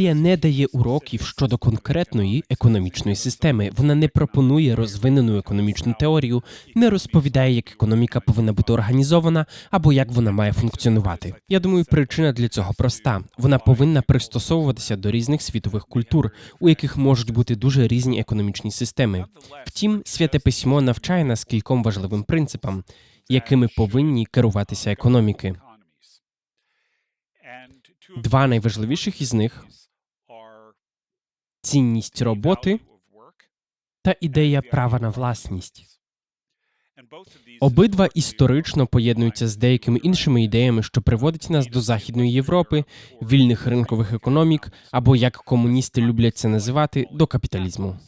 Біблія не дає уроків щодо конкретної економічної системи. Вона не пропонує розвинену економічну теорію, не розповідає, як економіка повинна бути організована або як вона має функціонувати. Я думаю, причина для цього проста: вона повинна пристосовуватися до різних світових культур, у яких можуть бути дуже різні економічні системи. Втім, святе письмо навчає нас кільком важливим принципам, якими повинні керуватися економіки. Два найважливіших із них цінність роботи та ідея права на власність. Обидва історично поєднуються з деякими іншими ідеями, що приводять нас до Західної Європи, вільних ринкових економік, або як комуністи люблять це називати, до капіталізму.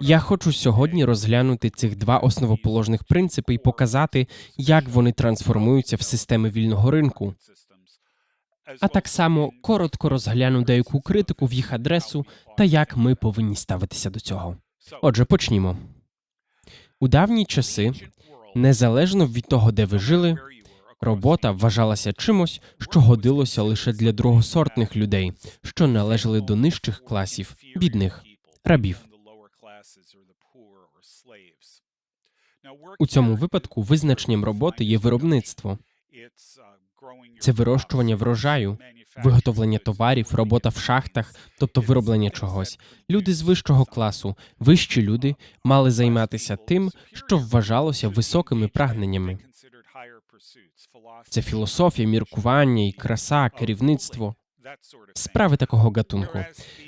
Я хочу сьогодні розглянути цих два основоположних принципи і показати, як вони трансформуються в системи вільного ринку, а так само коротко розгляну деяку критику в їх адресу та як ми повинні ставитися до цього. Отже, почнімо. У давні часи, незалежно від того, де ви жили, робота вважалася чимось, що годилося лише для другосортних людей, що належали до нижчих класів, бідних рабів. У цьому випадку визначенням роботи є виробництво. Це вирощування врожаю, виготовлення товарів, робота в шахтах, тобто вироблення чогось. Люди з вищого класу, вищі люди мали займатися тим, що вважалося високими прагненнями. Це філософія, міркування і краса, керівництво, справи такого гатунку.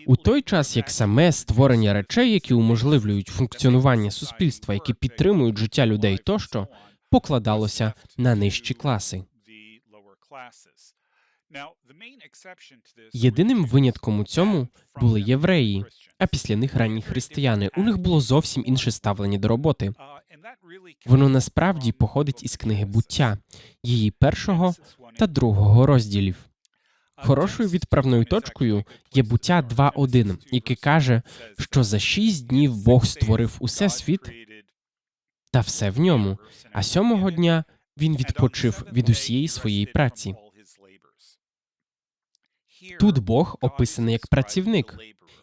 У той час як саме створення речей, які уможливлюють функціонування суспільства, які підтримують життя людей, тощо покладалося на нижчі класи. Єдиним винятком у цьому були євреї, а після них ранні християни. У них було зовсім інше ставлення до роботи. Воно насправді походить із книги буття, її першого та другого розділів. Хорошою відправною точкою є буття 2.1, яке каже, що за шість днів Бог створив усе світ та все в ньому, а сьомого дня він відпочив від усієї своєї праці. Тут Бог описаний як працівник,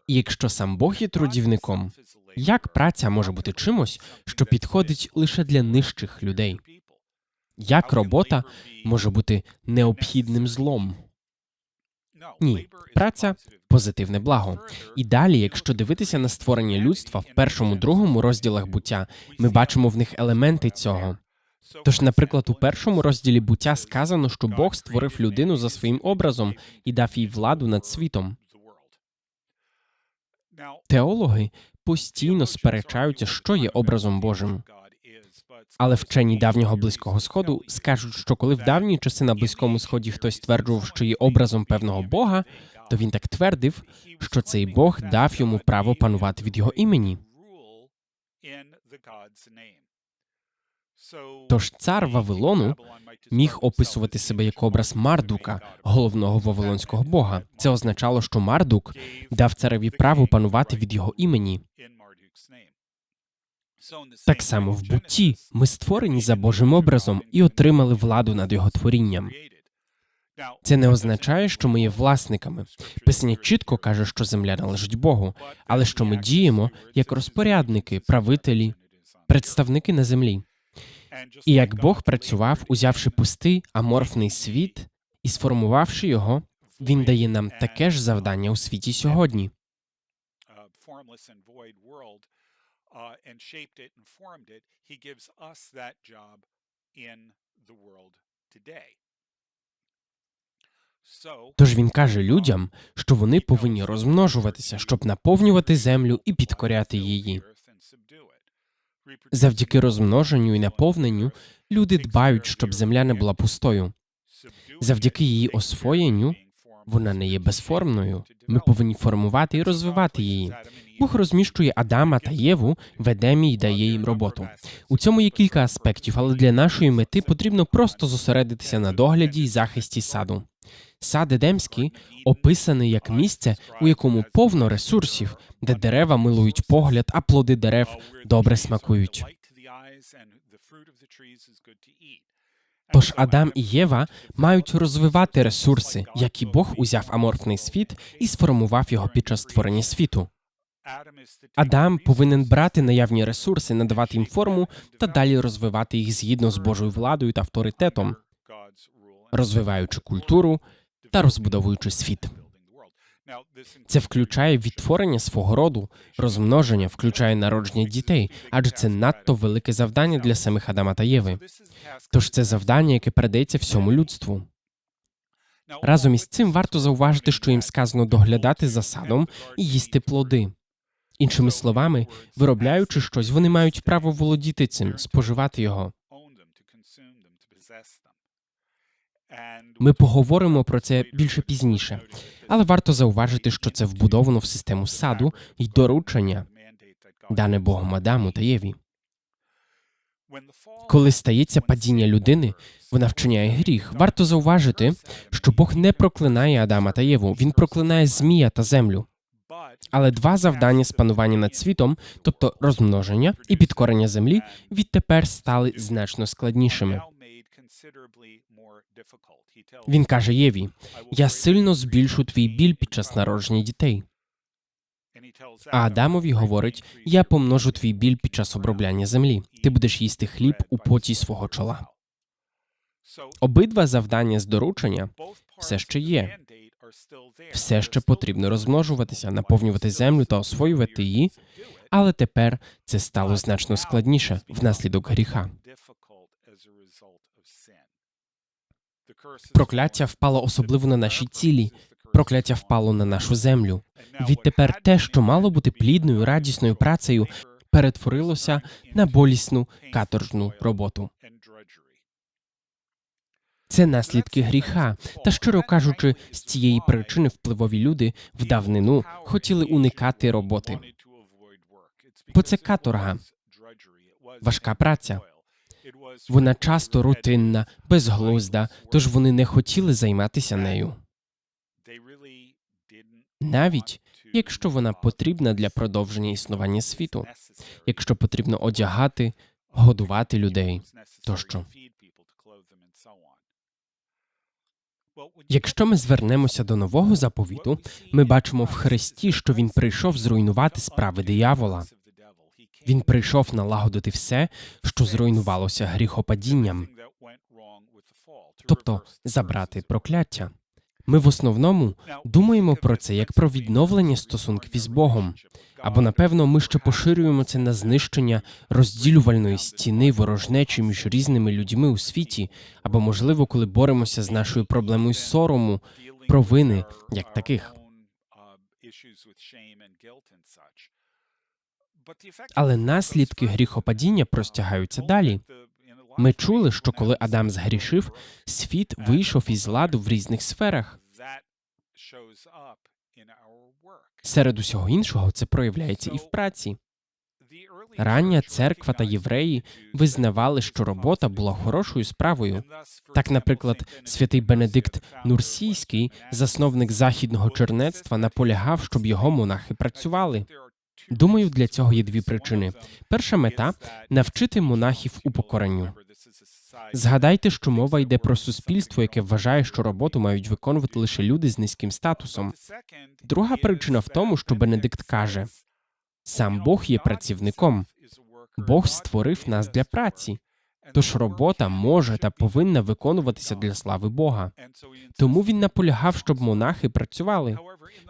і якщо сам Бог є трудівником, як праця може бути чимось, що підходить лише для нижчих людей? Як робота може бути необхідним злом? Ні, праця позитивне благо. І далі, якщо дивитися на створення людства в першому другому розділах буття, ми бачимо в них елементи цього. Тож, наприклад, у першому розділі буття сказано, що Бог створив людину за своїм образом і дав їй владу над світом. Теологи постійно сперечаються, що є образом Божим. Але вчені давнього близького сходу скажуть, що коли в давні часи на близькому сході хтось стверджував, що є образом певного бога, то він так твердив, що цей Бог дав йому право панувати від його імені. Тож цар Вавилону міг описувати себе як образ Мардука, головного вавилонського бога. Це означало, що Мардук дав цареві право панувати від його імені. Так само в бутті ми створені за Божим образом і отримали владу над його творінням. Це не означає, що ми є власниками. Писання чітко каже, що земля належить Богу, але що ми діємо як розпорядники, правителі, представники на землі. І як Бог працював, узявши пустий аморфний світ і сформувавши його, він дає нам таке ж завдання у світі сьогодні. world today. Тож він каже людям, що вони повинні розмножуватися, щоб наповнювати землю і підкоряти її. Завдяки розмноженню і наповненню люди дбають, щоб земля не була пустою. Завдяки її освоєнню вона не є безформною. Ми повинні формувати і розвивати її. Бог розміщує Адама та Єву в Едемі і дає їм роботу. У цьому є кілька аспектів, але для нашої мети потрібно просто зосередитися на догляді і захисті саду. Сад Едемський описаний як місце, у якому повно ресурсів, де дерева милують погляд, а плоди дерев добре смакують. Тож Адам і Єва мають розвивати ресурси, які Бог узяв аморфний світ і сформував його під час створення світу. Адам повинен брати наявні ресурси, надавати їм форму та далі розвивати їх згідно з Божою владою та авторитетом, розвиваючи культуру та розбудовуючи світ. Це включає відтворення свого роду, розмноження, включає народження дітей, адже це надто велике завдання для самих Адама та Єви. Тож це завдання, яке передається всьому людству. Разом із цим варто зауважити, що їм сказано доглядати за садом і їсти плоди. Іншими словами, виробляючи щось, вони мають право володіти цим, споживати його. Ми поговоримо про це більше пізніше, але варто зауважити, що це вбудовано в систему саду і доручення, дане Богом Адаму та Єві. Коли стається падіння людини, вона вчиняє гріх. Варто зауважити, що Бог не проклинає Адама та Єву, він проклинає змія та землю. Але два завдання з панування над світом, тобто розмноження і підкорення землі, відтепер стали значно складнішими. Він каже Єві: Я сильно збільшу твій біль під час народження дітей. А Адамові говорить: Я помножу твій біль під час обробляння землі. Ти будеш їсти хліб у поті свого чола. Обидва завдання з доручення все ще є. Все ще потрібно розмножуватися, наповнювати землю та освоювати її, але тепер це стало значно складніше внаслідок гріха. Прокляття впало особливо на наші цілі, прокляття впало на нашу землю. Відтепер те, що мало бути плідною, радісною працею, перетворилося на болісну каторжну роботу. Це наслідки гріха. Та щиро кажучи, з цієї причини впливові люди в давнину хотіли уникати роботи. Бо це каторга, важка праця. Вона часто рутинна, безглузда, тож вони не хотіли займатися нею. Навіть якщо вона потрібна для продовження існування світу, якщо потрібно одягати, годувати людей тощо. Якщо ми звернемося до нового заповіту, ми бачимо в Христі, що він прийшов зруйнувати справи диявола. Він прийшов налагодити все, що зруйнувалося гріхопадінням, тобто забрати прокляття. Ми в основному думаємо про це як про відновлення стосунків із Богом, або напевно ми ще поширюємо це на знищення розділювальної стіни ворожнечі між різними людьми у світі, або можливо, коли боремося з нашою проблемою сорому, провини як таких. Але наслідки гріхопадіння простягаються далі. Ми чули, що коли Адам згрішив, світ вийшов із ладу в різних сферах. Серед усього іншого це проявляється і в праці. Рання церква та євреї визнавали, що робота була хорошою справою. Так, наприклад, святий Бенедикт Нурсійський, засновник західного чернецтва, наполягав, щоб його монахи працювали. Думаю, для цього є дві причини. Перша мета навчити монахів упокоренню. Згадайте, що мова йде про суспільство, яке вважає, що роботу мають виконувати лише люди з низьким статусом. Друга причина в тому, що Бенедикт каже сам Бог є працівником, Бог створив нас для праці. Тож робота може та повинна виконуватися для слави Бога. Тому він наполягав, щоб монахи працювали.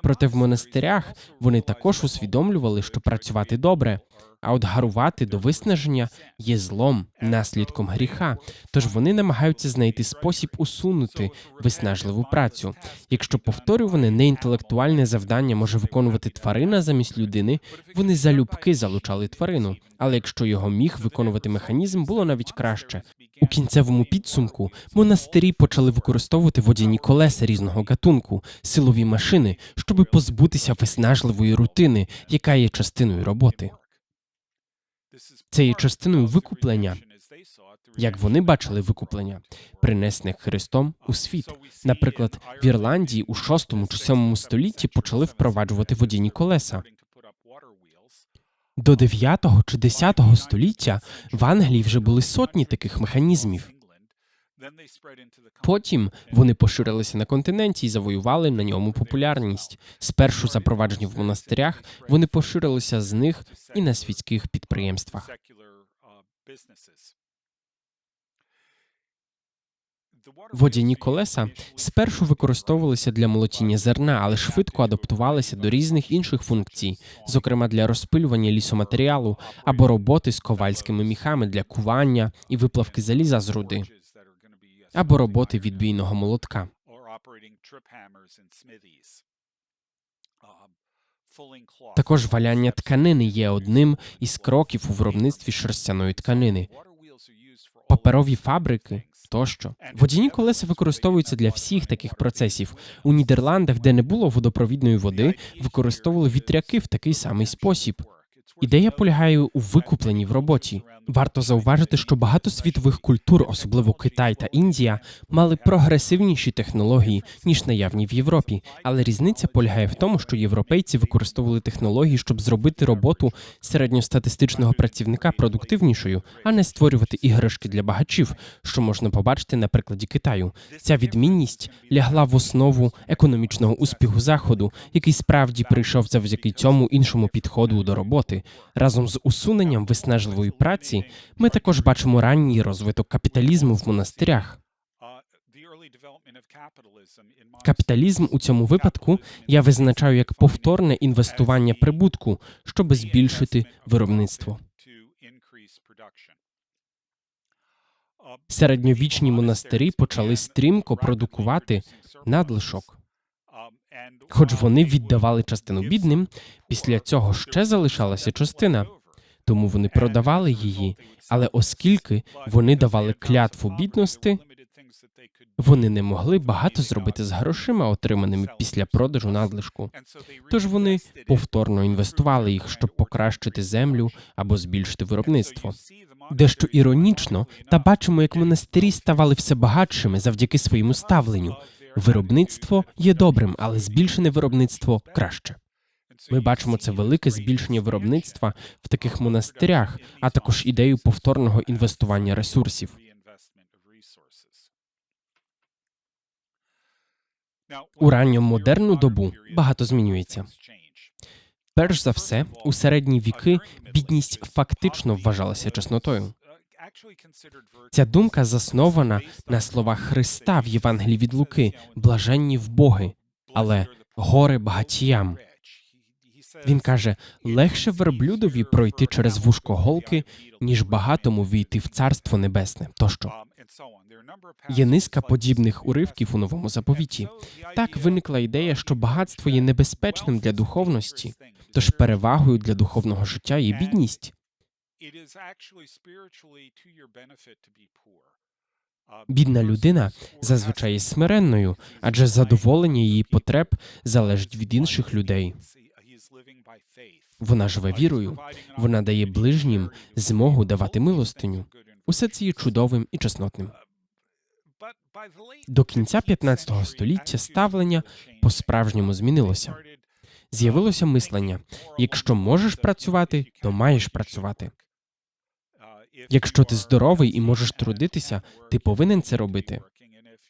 Проте в монастирях вони також усвідомлювали, що працювати добре, а от гарувати до виснаження є злом, наслідком гріха. Тож вони намагаються знайти спосіб усунути виснажливу працю. Якщо повторюване неінтелектуальне завдання може виконувати тварина замість людини, вони залюбки залучали тварину. Але якщо його міг виконувати механізм, було навіть краще. У кінцевому підсумку монастирі почали використовувати водяні колеса різного гатунку, силові машини, щоб позбутися виснажливої рутини, яка є частиною роботи. Це є частиною викуплення, як вони бачили викуплення, принесене Христом у світ. Наприклад, в Ірландії у 6 чи 7 столітті почали впроваджувати водяні колеса. До 9 чи 10 століття в Англії вже були сотні таких механізмів. Потім вони поширилися на континенті і завоювали на ньому популярність. Спершу запроваджені в монастирях, вони поширилися з них і на світських підприємствах. Водяні колеса спершу використовувалися для молотіння зерна, але швидко адаптувалися до різних інших функцій, зокрема для розпилювання лісоматеріалу або роботи з ковальськими міхами для кування і виплавки заліза з руди, або роботи відбійного молотка. Також валяння тканини є одним із кроків у виробництві шерстяної тканини. Паперові фабрики тощо. Водяні колеса використовуються для всіх таких процесів. У Нідерландах, де не було водопровідної води, використовували вітряки в такий самий спосіб. Ідея полягає у викупленні в роботі. Варто зауважити, що багато світових культур, особливо Китай та Індія, мали прогресивніші технології ніж наявні в Європі. Але різниця полягає в тому, що європейці використовували технології, щоб зробити роботу середньостатистичного працівника продуктивнішою, а не створювати іграшки для багачів, що можна побачити на прикладі Китаю. Ця відмінність лягла в основу економічного успіху заходу, який справді прийшов завдяки цьому іншому підходу до роботи. Разом з усуненням виснажливої праці ми також бачимо ранній розвиток капіталізму в монастирях. Капіталізм у цьому випадку я визначаю як повторне інвестування прибутку, щоб збільшити виробництво. Середньовічні монастирі почали стрімко продукувати надлишок. Хоч вони віддавали частину бідним, після цього ще залишалася частина, тому вони продавали її. Але оскільки вони давали клятву бідності, вони не могли багато зробити з грошима, отриманими після продажу надлишку. Тож вони повторно інвестували їх, щоб покращити землю або збільшити виробництво. Дещо іронічно, та бачимо, як монастирі ставали все багатшими завдяки своєму ставленню. Виробництво є добрим, але збільшене виробництво краще. Ми бачимо це велике збільшення виробництва в таких монастирях, а також ідею повторного інвестування ресурсів. У ранньомодерну добу багато змінюється. Перш за все, у середні віки бідність фактично вважалася чеснотою. Ця думка заснована на словах Христа в Євангелії від Луки блаженні в Боги, але горе багатіям. Він каже: легше верблюдові пройти через вушко голки, ніж багатому війти в царство небесне. Тощо є низка подібних уривків у новому заповіті. Так виникла ідея, що багатство є небезпечним для духовності, тож перевагою для духовного життя є бідність. Бідна людина зазвичай є смиренною, адже задоволення її потреб залежить від інших людей. Вона живе вірою, вона дає ближнім змогу давати милостиню. Усе це є чудовим і чеснотним. До кінця 15 століття ставлення по справжньому змінилося. З'явилося мислення: якщо можеш працювати, то маєш працювати. Якщо ти здоровий і можеш трудитися, ти повинен це робити.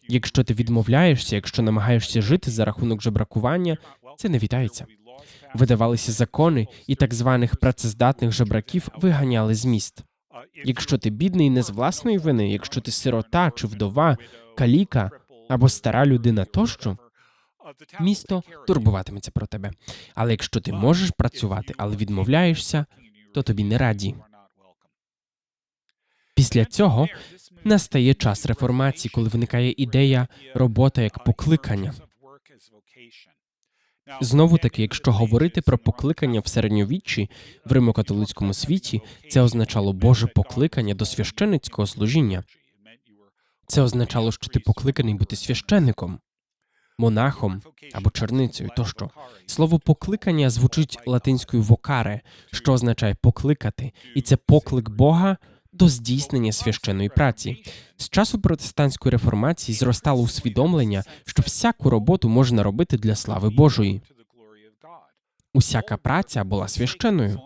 Якщо ти відмовляєшся, якщо намагаєшся жити за рахунок жебракування, це не вітається. Видавалися закони, і так званих працездатних жебраків виганяли з міст. Якщо ти бідний не з власної вини, якщо ти сирота чи вдова, каліка або стара людина тощо, місто турбуватиметься про тебе. Але якщо ти можеш працювати, але відмовляєшся, то тобі не раді. Після цього настає час реформації, коли виникає ідея робота як покликання. Знову таки, якщо говорити про покликання в середньовіччі в римокатолицькому світі, це означало Боже покликання до священницького служіння. Це означало, що ти покликаний бути священником, монахом або черницею. Тощо слово покликання звучить латинською вокаре, що означає покликати, і це поклик Бога до здійснення священної праці. З часу протестантської реформації зростало усвідомлення, що всяку роботу можна робити для слави Божої. Усяка праця була священною.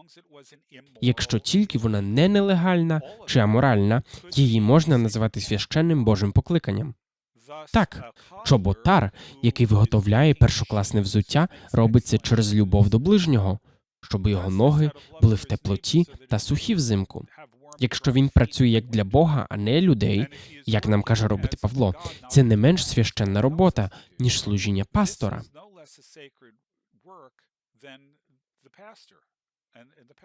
Якщо тільки вона не нелегальна чи аморальна, її можна називати священним Божим покликанням. Так, чоботар, який виготовляє першокласне взуття, робить це через любов до ближнього, щоб його ноги були в теплоті та сухі взимку. Якщо він працює як для Бога, а не людей, як нам каже робити Павло, це не менш священна робота, ніж служіння пастора.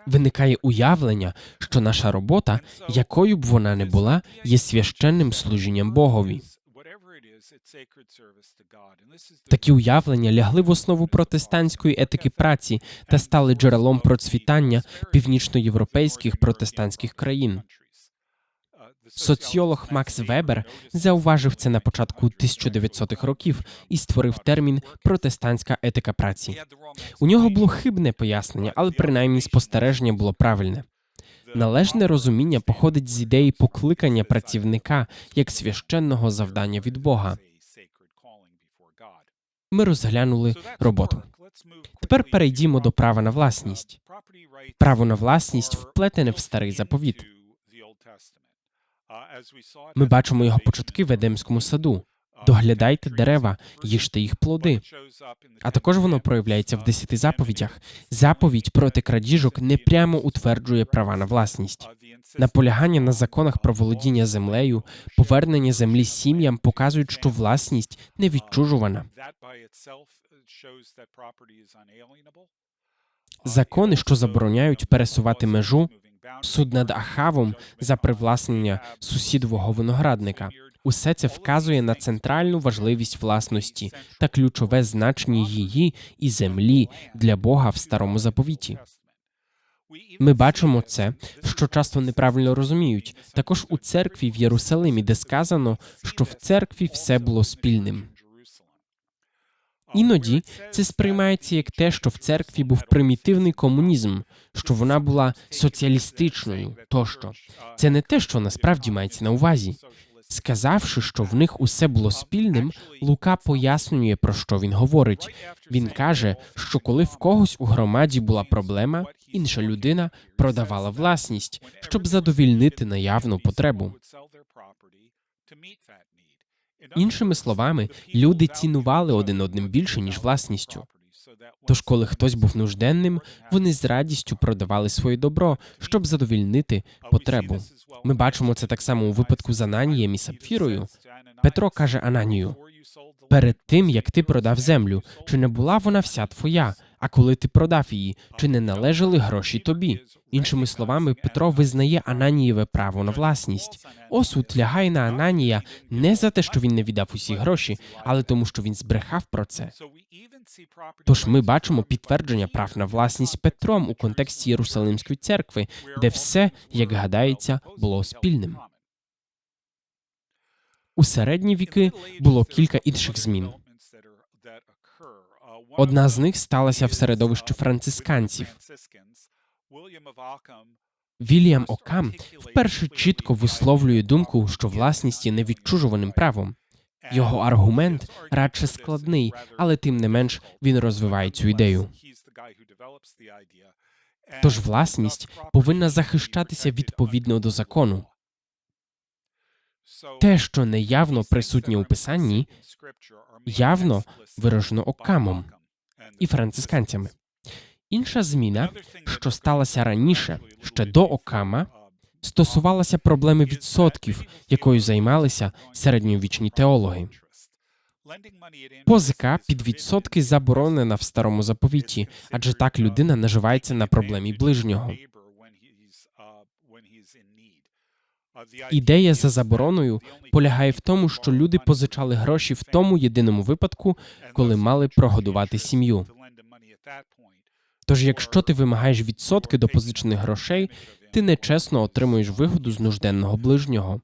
Виникає уявлення, що наша робота, якою б вона не була, є священним служінням Богові. Такі уявлення лягли в основу протестантської етики праці та стали джерелом процвітання північноєвропейських протестантських країн. Соціолог Макс Вебер зауважив це на початку 1900-х років і створив термін протестантська етика праці. У нього було хибне пояснення, але принаймні спостереження було правильне. Належне розуміння походить з ідеї покликання працівника як священного завдання від Бога. Ми розглянули роботу. Тепер перейдімо до права на власність. Право на власність вплетене в старий заповіт. Ми бачимо його початки в Едемському саду. Доглядайте дерева, їжте їх плоди. А також воно проявляється в десяти заповідях. Заповідь проти крадіжок не прямо утверджує права на власність. Наполягання на законах про володіння землею, повернення землі сім'ям показують, що власність не відчужувана. Закони, що забороняють пересувати межу, суд над Ахавом за привласнення сусідового виноградника. Усе це вказує на центральну важливість власності та ключове значення її і землі для Бога в старому заповіті. Ми бачимо це, що часто неправильно розуміють, також у церкві в Єрусалимі, де сказано, що в церкві все було спільним. Іноді це сприймається як те, що в церкві був примітивний комунізм, що вона була соціалістичною тощо. Це не те, що насправді мається на увазі. Сказавши, що в них усе було спільним, Лука пояснює, про що він говорить. Він каже, що коли в когось у громаді була проблема, інша людина продавала власність, щоб задовільнити наявну потребу. Іншими словами, люди цінували один одним більше ніж власністю. Тож, коли хтось був нужденним, вони з радістю продавали своє добро, щоб задовільнити потребу. Ми бачимо це так само у випадку з Ананієм і Сапфірою. Петро каже Ананію: перед тим як ти продав землю, чи не була вона вся твоя? А коли ти продав її, чи не належали гроші тобі? Іншими словами, Петро визнає Ананієве право на власність. Осуд лягає на Ананія не за те, що він не віддав усі гроші, але тому, що він збрехав про це. Тож ми бачимо підтвердження прав на власність Петром у контексті Єрусалимської церкви, де все, як гадається, було спільним. У середні віки було кілька інших змін. Одна з них сталася в середовищі францисканців. Вільям Окам вперше чітко висловлює думку, що власність є невідчужуваним правом. Його аргумент радше складний, але тим не менш він розвиває цю ідею. Тож власність повинна захищатися відповідно до закону. Те, що неявно присутнє у писанні, явно виражено окамом і францисканцями. Інша зміна, що сталася раніше, ще до Окама, стосувалася проблеми відсотків, якою займалися середньовічні теологи. Позика під відсотки заборонена в старому заповіті, адже так людина наживається на проблемі ближнього. Ідея за забороною полягає в тому, що люди позичали гроші в тому єдиному випадку, коли мали прогодувати сім'ю. Тож, якщо ти вимагаєш відсотки до позичених грошей, ти нечесно отримуєш вигоду з нужденного ближнього.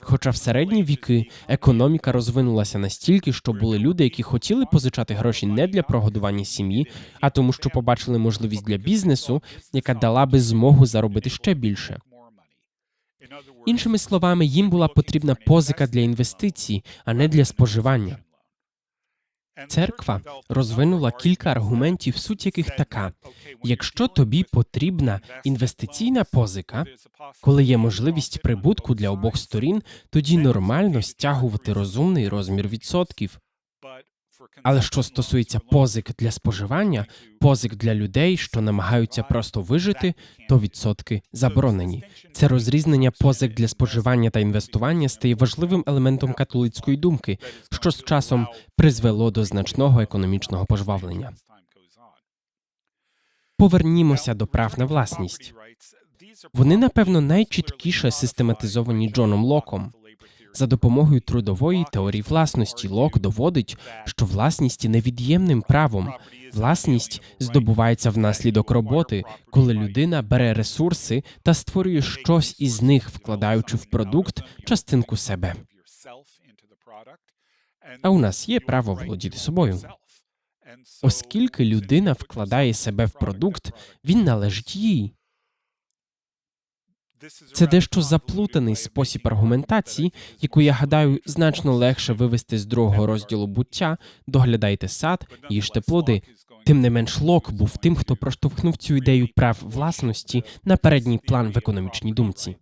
Хоча в середні віки економіка розвинулася настільки, що були люди, які хотіли позичати гроші не для прогодування сім'ї, а тому, що побачили можливість для бізнесу, яка дала би змогу заробити ще більше. Іншими словами, їм була потрібна позика для інвестицій, а не для споживання. Церква розвинула кілька аргументів, суть яких така: якщо тобі потрібна інвестиційна позика, коли є можливість прибутку для обох сторін, тоді нормально стягувати розумний розмір відсотків. Але що стосується позик для споживання, позик для людей, що намагаються просто вижити, то відсотки заборонені. Це розрізнення позик для споживання та інвестування стає важливим елементом католицької думки, що з часом призвело до значного економічного пожвавлення. Повернімося до прав на власність. Вони, напевно, найчіткіше систематизовані Джоном Локом. За допомогою трудової теорії власності Лок доводить, що власність є невід'ємним правом. Власність здобувається внаслідок роботи, коли людина бере ресурси та створює щось із них, вкладаючи в продукт частинку себе. А у нас є право володіти собою. Оскільки людина вкладає себе в продукт, він належить їй. Це дещо заплутаний спосіб аргументації, яку я гадаю значно легше вивести з другого розділу буття доглядайте сад, їжте плоди. Тим не менш, Лок був тим, хто проштовхнув цю ідею прав власності на передній план в економічній думці.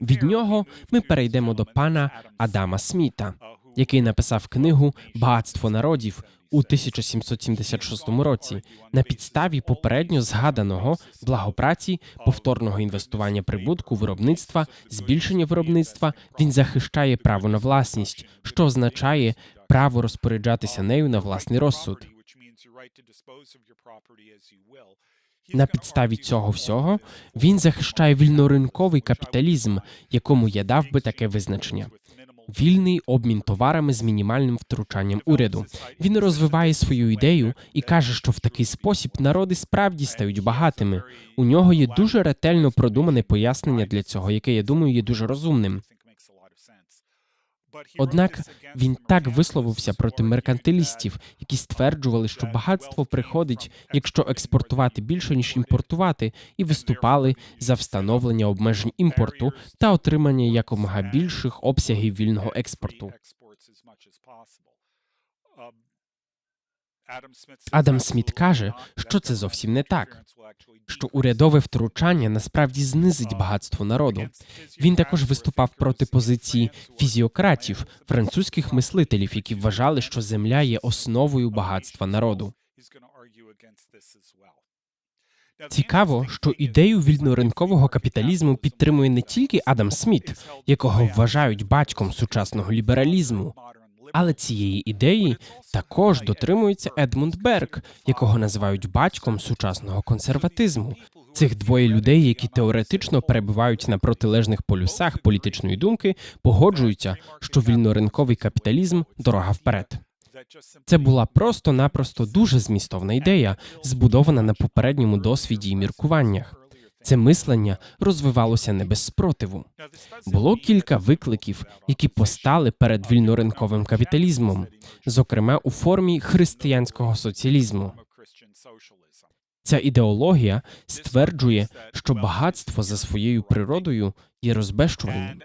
Від нього ми перейдемо до пана Адама Сміта, який написав книгу Багатство народів у 1776 році на підставі попередньо згаданого благопраці, повторного інвестування прибутку, виробництва, збільшення виробництва. Він захищає право на власність, що означає право розпоряджатися нею на власний розсуд. На підставі цього всього він захищає вільноринковий капіталізм, якому я дав би таке визначення. Вільний обмін товарами з мінімальним втручанням уряду. Він розвиває свою ідею і каже, що в такий спосіб народи справді стають багатими. У нього є дуже ретельно продумане пояснення для цього, яке я думаю є дуже розумним. Однак він так висловився проти меркантилістів, які стверджували, що багатство приходить, якщо експортувати більше ніж імпортувати, і виступали за встановлення обмежень імпорту та отримання якомога більших обсягів вільного експорту. Адам Сміт каже, що це зовсім не так. Що урядове втручання насправді знизить багатство народу. Він також виступав проти позиції фізіократів, французьких мислителів, які вважали, що земля є основою багатства народу. Цікаво, що ідею вільноринкового капіталізму підтримує не тільки Адам Сміт, якого вважають батьком сучасного лібералізму, але цієї ідеї також дотримується Едмунд Берг, якого називають батьком сучасного консерватизму. Цих двоє людей, які теоретично перебувають на протилежних полюсах політичної думки, погоджуються, що вільноринковий капіталізм дорога вперед. Це була просто-напросто дуже змістовна ідея, збудована на попередньому досвіді і міркуваннях. Це мислення розвивалося не без спротиву. Було кілька викликів, які постали перед вільноринковим капіталізмом, зокрема у формі християнського соціалізму. Ця ідеологія стверджує, що багатство за своєю природою є розбещуванням.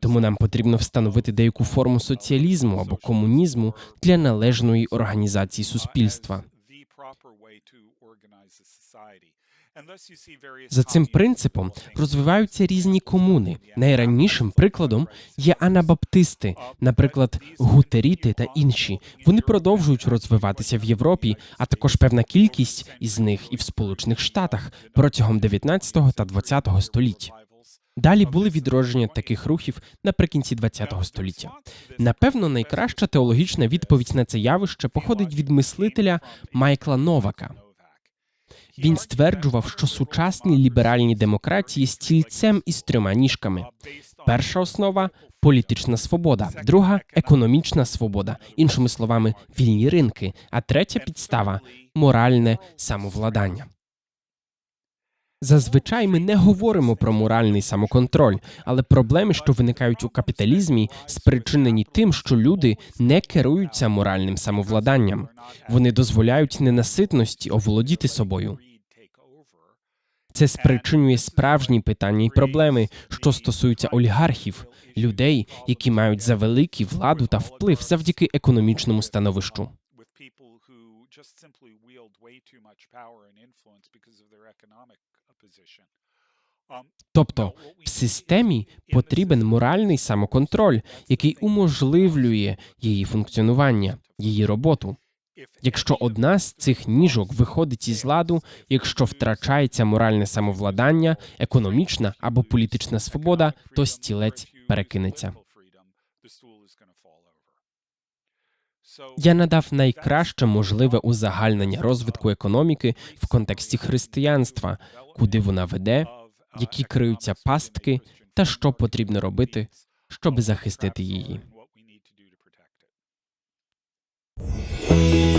Тому нам потрібно встановити деяку форму соціалізму або комунізму для належної організації суспільства. За цим принципом розвиваються різні комуни. Найраннішим прикладом є анабаптисти, наприклад, гутеріти та інші. Вони продовжують розвиватися в Європі, а також певна кількість із них і в Сполучених Штатах протягом 19 та 20 століть. Далі були відродження таких рухів наприкінці ХХ століття. Напевно, найкраща теологічна відповідь на це явище походить від мислителя Майкла Новака. Він стверджував, що сучасні ліберальні демократії стільцем із трьома ніжками. Перша основа політична свобода, друга економічна свобода, іншими словами, вільні ринки, а третя підстава моральне самовладання. Зазвичай ми не говоримо про моральний самоконтроль, але проблеми, що виникають у капіталізмі, спричинені тим, що люди не керуються моральним самовладанням. Вони дозволяють ненаситності оволодіти собою. Це спричинює справжні питання і проблеми, що стосуються олігархів, людей, які мають завеликі владу та вплив завдяки економічному становищу. Тобто в системі потрібен моральний самоконтроль, який уможливлює її функціонування, її роботу. Якщо одна з цих ніжок виходить із ладу, якщо втрачається моральне самовладання, економічна або політична свобода, то стілець перекинеться. Я надав найкраще можливе узагальнення розвитку економіки в контексті християнства, куди вона веде, які криються пастки, та що потрібно робити, щоб захистити її. Thank you.